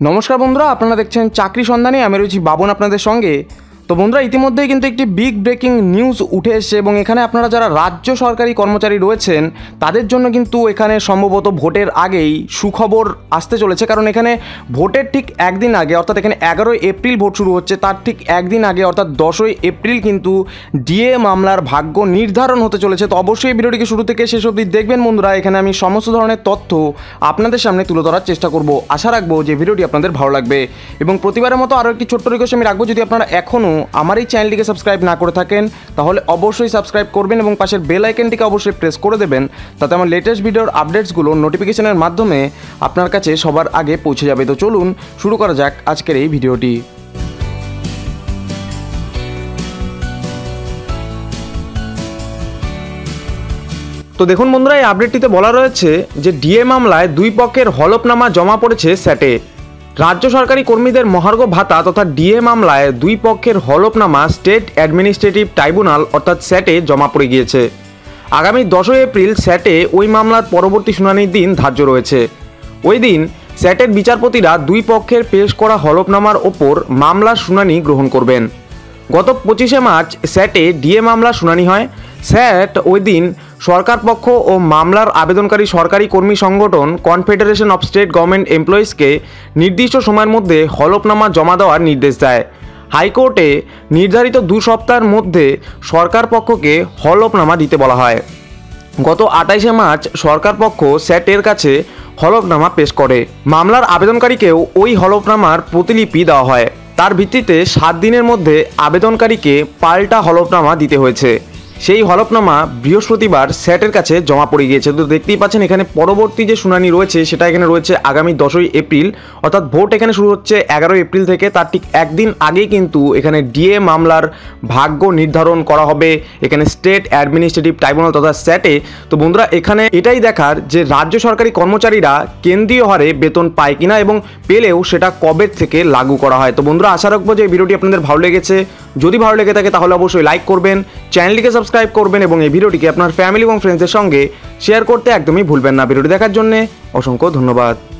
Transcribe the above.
নমস্কার বন্ধুরা আপনারা দেখছেন চাকরি সন্ধানে আমি রয়েছি বাবন আপনাদের সঙ্গে। তো বন্ধুরা, ইতিমধ্যেই কিন্তু একটি বিগ ব্রেকিং নিউজ উঠে এসেছে এবং এখানে আপনারা যারা রাজ্য সরকারি কর্মচারী রয়েছেন, তাদের জন্য কিন্তু এখানে সম্ভবত ভোটের আগেই সুখবর আসতে চলেছে। কারণ এখানে ভোটের ঠিক একদিন আগে, অর্থাৎ এখানে এগারোই এপ্রিল ভোট শুরু হচ্ছে, তার ঠিক একদিন আগে, অর্থাৎ দশই এপ্রিল কিন্তু ডিএ মামলার ভাগ্য নির্ধারণ হতে চলেছে। তো অবশ্যই ভিডিওটিকে শুরু থেকে শেষ অবধি দেখবেন বন্ধুরা। এখানে আমি সমস্ত ধরনের তথ্য আপনাদের সামনে তুলে ধরার চেষ্টা করব। আশা রাখব যে ভিডিওটি আপনাদের ভালো লাগবে। এবং প্রতিবারের মতো আরও একটি ছোট্ট রিকোয়েস্ট আমি রাখব, যদি আপনারা এখনও আমার এই চ্যানেলটিকে সাবস্ক্রাইব না করে থাকেন, তাহলে অবশ্যই সাবস্ক্রাইব করবেন এবং পাশের বেল আইকনটিকে অবশ্যই প্রেস করে দেবেন, তাতে আমার লেটেস্ট ভিডিওর আপডেটসগুলো নোটিফিকেশনের মাধ্যমে আপনার কাছে সবার আগে পৌঁছে যাবে। তো চলুন, শুরু করা যাক আজকের এই ভিডিওটি তো দেখুন বন্ধুরা, এই আপডেটটিতে বলা রয়েছে যে ডিএ মামলায় দুই পক্ষের হলফনামা জমা পড়েছে স্যাটে। রাজ্য সরকারি কর্মীদের মহার্ঘ ভাতা তথা ডিএ মামলায় দুই পক্ষের হলফনামা স্টেট অ্যাডমিনিস্ট্রেটিভ ট্রাইব্যুনাল অর্থাৎ স্যাটে জমা পড়ে গিয়েছে। আগামী দশই এপ্রিল স্যাটে ওই মামলার পরবর্তী শুনানির দিন ধার্য রয়েছে। ওই দিন স্যাটের বিচারপতিরা দুই পক্ষের পেশ করা হলফনামার ওপর মামলার শুনানি গ্রহণ করবেন। গত পঁচিশে মার্চ স্যাটে ডিএ মামলার শুনানি হয়। স্যাট ওই দিন সরকার পক্ষ ও মামলার আবেদনকারী সরকারি কর্মী সংগঠন কনফেডারেশন অফ স্টেট গভর্নমেন্ট এমপ্লয়িজকে নির্দিষ্ট সময়ের মধ্যে হলফনামা জমা দেওয়ার নির্দেশ দেয়। হাইকোর্টে নির্ধারিত দু সপ্তাহের মধ্যে সরকার পক্ষকে হলফনামা দিতে বলা হয়। গত আঠাইশে মার্চ সরকার পক্ষ স্যাটের কাছে হলফনামা পেশ করে। মামলার আবেদনকারীকেও ওই হলফনামার প্রতিলিপি দেওয়া হয়। তার ভিত্তিতে সাত দিনের মধ্যে আবেদনকারীকে পাল্টা হলফনামা দিতে হয়েছে। সেই হলফনামা বৃহস্পতিবার স্যাটের কাছে জমা পড়ে গিয়েছে। তো দেখতেই পাচ্ছেন, এখানে পরবর্তী যে শুনানি রয়েছে, সেটা এখানে রয়েছে আগামী দশই এপ্রিল। অর্থাৎ ভোট এখানে শুরু হচ্ছে এগারোই এপ্রিল থেকে। তার ঠিক একদিন আগেই কিন্তু এখানে ডিএ মামলার ভাগ্য নির্ধারণ করা হবে। এখানে স্টেট অ্যাডমিনিস্ট্রেটিভ ট্রাইব্যুনাল তথা স্যাটে। তো বন্ধুরা, এখানে এটাই দেখার যে রাজ্য সরকারি কর্মচারীরা কেন্দ্রীয় হারে বেতন পায় কিনা এবং পেলেও সেটা কবে থেকে লাগু করা হয়। তো বন্ধুরা, আশা রাখব যে ভিডিওটি আপনাদের ভালো লেগেছে। যদি ভালো লেগে থাকে তাহলে অবশ্যই লাইক করবেন চ্যানেলটিকে সাবস্ক্রাইব করবেন এবং এই ভিডিওটিকে আপনার ফ্যামিলি এবং ফ্রেন্ডসদের সঙ্গে শেয়ার করতে একদমই ভুলবেন না। ভিডিওটি দেখার জন্য অসংখ্য ধন্যবাদ।